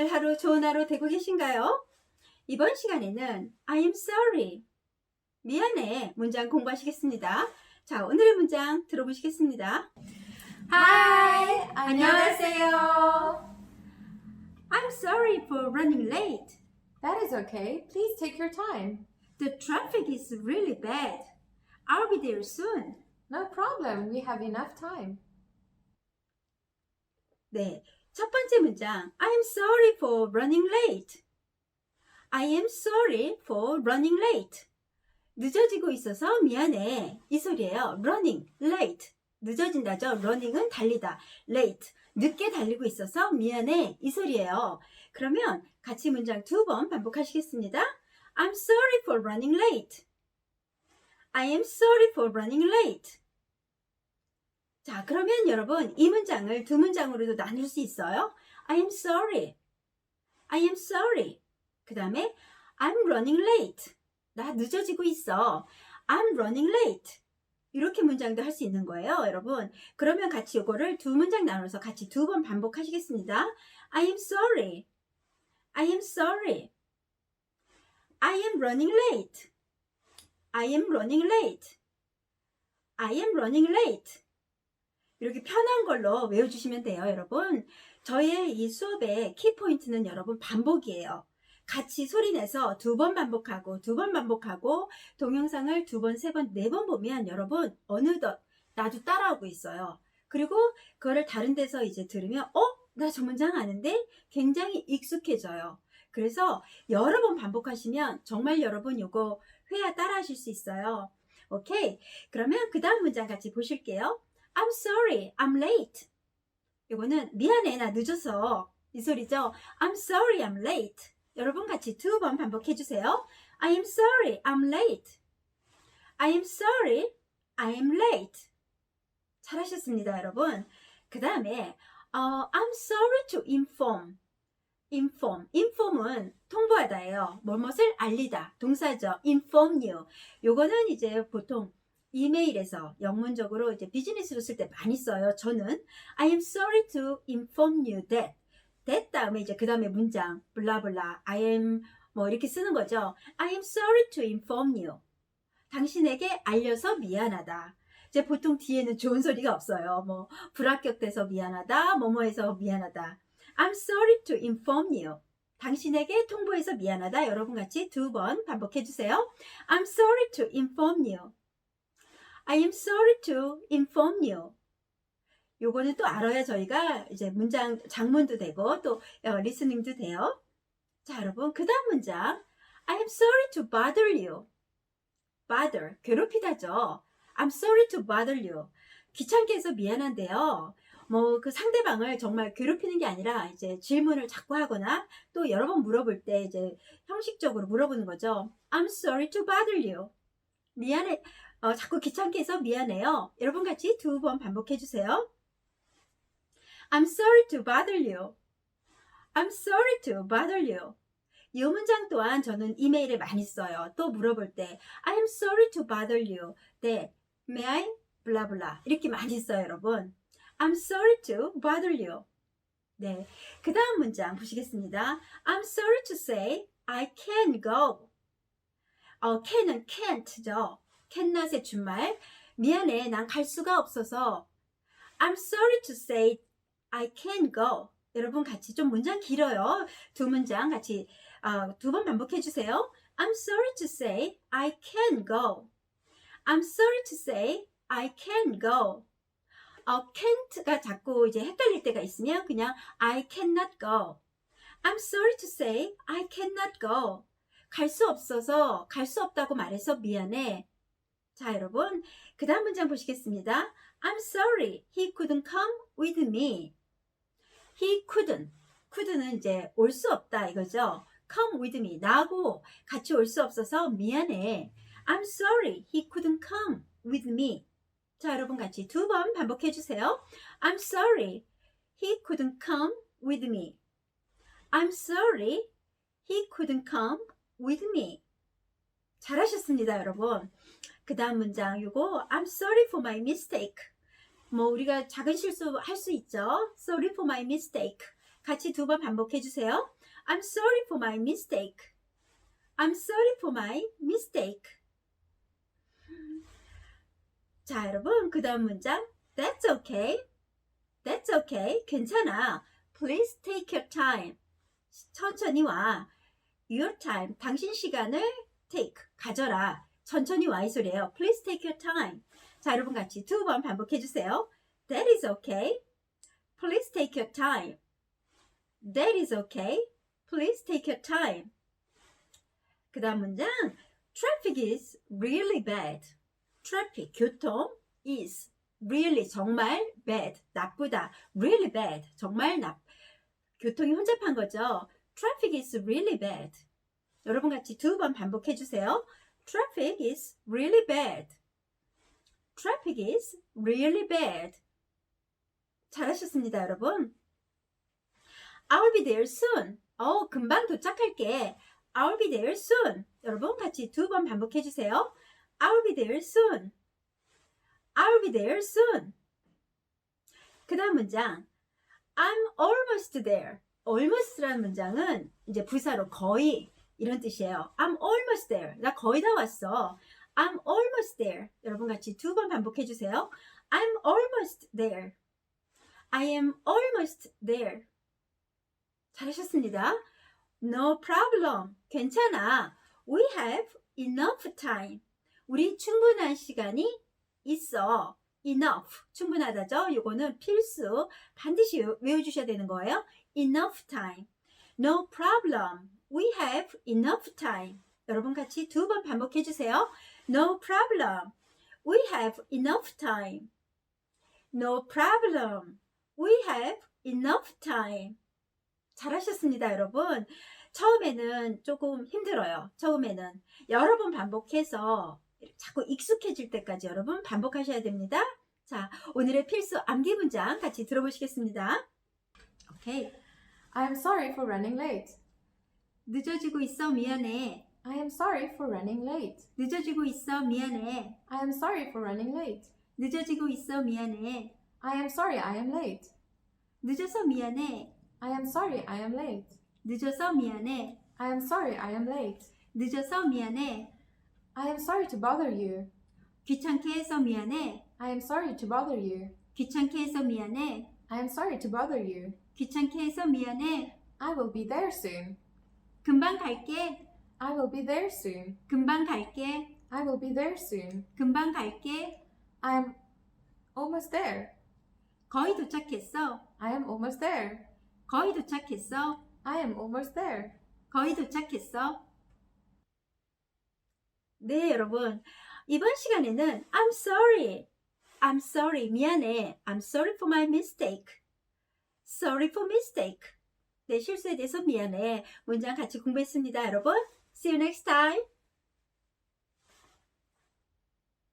오늘 하루 좋은 하루 되고 계신가요? 이번 시간에는 I am sorry. 미안해. 문장 공부하시겠습니다. 자, 오늘의 문장 들어보시겠습니다. Hi, 안녕하세요. I'm sorry for running late. That is okay. Please take your time. The traffic is really bad. I'll be there soon. No problem. We have enough time. 네. 첫 번째 문장. I am sorry for running late. I am sorry for running late. 늦어지고 있어서 미안해. 이 소리예요. running, late. 늦어진다죠. running은 달리다. late. 늦게 달리고 있어서 미안해. 이 소리예요. 그러면 같이 문장 두 번 반복하시겠습니다. I'm sorry for running late. I am sorry for running late. 자, 그러면 여러분 이 문장을 두 문장으로도 나눌 수 있어요. I am sorry. I am sorry. 그 다음에 I'm running late. 나 늦어지고 있어. I'm running late. 이렇게 문장도 할 수 있는 거예요, 여러분. 그러면 같이 이거를 두 문장 나눠서 같이 두 번 반복하시겠습니다. I am sorry. I am sorry. I am running late. I am running late. I am running late. 이렇게 편한 걸로 외워주시면 돼요, 여러분. 저의 이 수업의 키포인트는 여러분 반복이에요. 같이 소리내서 두 번 반복하고 두 번 반복하고 동영상을 두 번, 세 번, 네 번 보면 여러분 어느덧 나도 따라오고 있어요. 그리고 그거를 다른 데서 이제 들으면 어? 나 저 문장 아는데 굉장히 익숙해져요. 그래서 여러 번 반복하시면 정말 여러분 이거 회화 따라 하실 수 있어요. 오케이? 그러면 그 다음 문장 같이 보실게요. I'm sorry, I'm late. 이거는 미안해, 나 늦어서. 이 소리죠? I'm sorry, I'm late. 여러분 같이 두 번 반복해 주세요. I am sorry, I'm late. I am sorry, I am late. 잘하셨습니다, 여러분. 그 다음에 어, I'm sorry to inform. inform. inform은 통보하다예요. 무엇을 알리다. 동사죠. inform you. 요거는 이제 보통 이메일에서 영문적으로 이제 비즈니스로 쓸 때 많이 써요. 저는 I am sorry to inform you that. that 다음에 이제 그 다음에 문장 블라블라 I am 뭐 이렇게 쓰는 거죠. I am sorry to inform you. 당신에게 알려서 미안하다. 이제 보통 뒤에는 좋은 소리가 없어요. 뭐 불합격돼서 미안하다. 뭐뭐해서 미안하다. I'm sorry to inform you. 당신에게 통보해서 미안하다. 여러분 같이 두 번 반복해 주세요. I'm sorry to inform you. I am sorry to inform you. 요거는 또 알아야 저희가 이제 문장 장문도 되고 또 어, 리스닝도 돼요. 자, 여러분 그 다음 문장 I am sorry to bother you. bother 괴롭히다죠. I'm sorry to bother you. 귀찮게 해서 미안한데요. 뭐 그 상대방을 정말 괴롭히는 게 아니라 이제 질문을 자꾸 하거나 또 여러 번 물어볼 때 이제 형식적으로 물어보는 거죠. I'm sorry to bother you. 미안해. 어, 자꾸 귀찮게 해서 미안해요. 여러분 같이 두 번 반복해 주세요. I'm sorry to bother you. I'm sorry to bother you. 이 문장 또한 저는 이메일에 많이 써요. 또 물어볼 때 I'm sorry to bother you. 네, may I? 블라블라 이렇게 많이 써요, 여러분. I'm sorry to bother you. 네, 그 다음 문장 보시겠습니다. I'm sorry to say I can go. 어, can은 can't죠. Cannot의 준말. 미안해, 난 갈 수가 없어서. I'm sorry to say I can go. 여러분 같이 좀 문장 길어요. 두 문장 같이 어, 두번 반복해 주세요. I'm sorry to say I can go. I'm sorry to say I can go. 어, can't가 자꾸 이제 헷갈릴 때가 있으면 그냥 I cannot go. I'm sorry to say I cannot go. 갈 수 없어서 갈 수 없다고 말해서 미안해. 자, 여러분. 그 다음 문장 보시겠습니다. I'm sorry. He couldn't come with me. He couldn't. couldn't 이제 올 수 없다 이거죠. come with me. 나하고 같이 올 수 없어서 미안해. I'm sorry. He couldn't come with me. 자, 여러분 같이 두 번 반복해 주세요. I'm sorry. He couldn't come with me. I'm sorry. He couldn't come with me. 잘하셨습니다, 여러분. 그 다음 문장, 요거, I'm sorry for my mistake. 뭐, 우리가 작은 실수 할 수 있죠? Sorry for my mistake. 같이 두 번 반복해 주세요. I'm sorry for my mistake. I'm sorry for my mistake. 자, 여러분, 그 다음 문장. That's okay. That's okay. 괜찮아. Please take your time. 천천히 와. Your time. 당신 시간을 take. 가져라. 천천히 와. 이 소리예요. Please take your time. 자, 여러분 같이 두 번 반복해 주세요. That is okay. Please take your time. That is okay. Please take your time. 그 다음 문장. Traffic is really bad. Traffic, 교통 is really 정말 bad, 나쁘다. Really bad, 정말 나 교통이 혼잡한 거죠. Traffic is really bad. 여러분 같이 두 번 반복해 주세요. Traffic is really bad. Traffic is really bad. 잘하셨습니다, 여러분. I'll be there soon. 어, 금방 도착할게. I'll be there soon. 여러분 같이 두 번 반복해 주세요. I'll be there soon. I'll be there soon. 그 다음 문장. I'm almost there. almost라는 문장은 이제 부사로 거의 이런 뜻이에요. I'm almost there. 나 거의 다 왔어. I'm almost there. 여러분 같이 두 번 반복해 주세요. I'm almost there. I am almost there. 잘하셨습니다. No problem. 괜찮아. We have enough time. 우리 충분한 시간이 있어. enough. 충분하다죠? 요거는 필수. 반드시 외- 외워주셔야 되는 거예요. enough time. No problem. We have enough time. 여러분 같이 두 번 반복해 주세요. No problem. We have enough time. No problem. We have enough time. 잘하셨습니다, 여러분. 처음에는 조금 힘들어요. 처음에는 여러 번 반복해서 자꾸 익숙해질 때까지 여러분 반복하셔야 됩니다. 자, 오늘의 필수 암기 문장 같이 들어보시겠습니다. 오케이. I am sorry for running late. 늦어지고 있어 미안해. I am sorry for running late. 늦어지고 있어 미안해. I am sorry for running late. 늦어지고 있어 미안해. I am sorry I am late. 늦어서 미안해. I am sorry I am late. 늦어서 미안해. I am sorry I am late. 늦어서 미안해. I am sorry to bother you. 귀찮게 해서 미안해. I am sorry to bother you. 귀찮게 해서 미안해. I am sorry to bother you. 귀찮게 해서 미안해. I will be there soon. 금방 갈게. I will be there soon. 금방 갈게. I will be there soon. 금방 갈게. I am almost there. 거의 도착했어. I am almost there. 거의 도착했어. I am almost there. 거의 도착했어. 네, 여러분. 이번 시간에는 I'm sorry. I'm sorry. 미안해. I'm sorry for my mistake. Sorry for mistake. 내 실수에 대해서 미안해. 문장 같이 공부했습니다, 여러분. See you next time.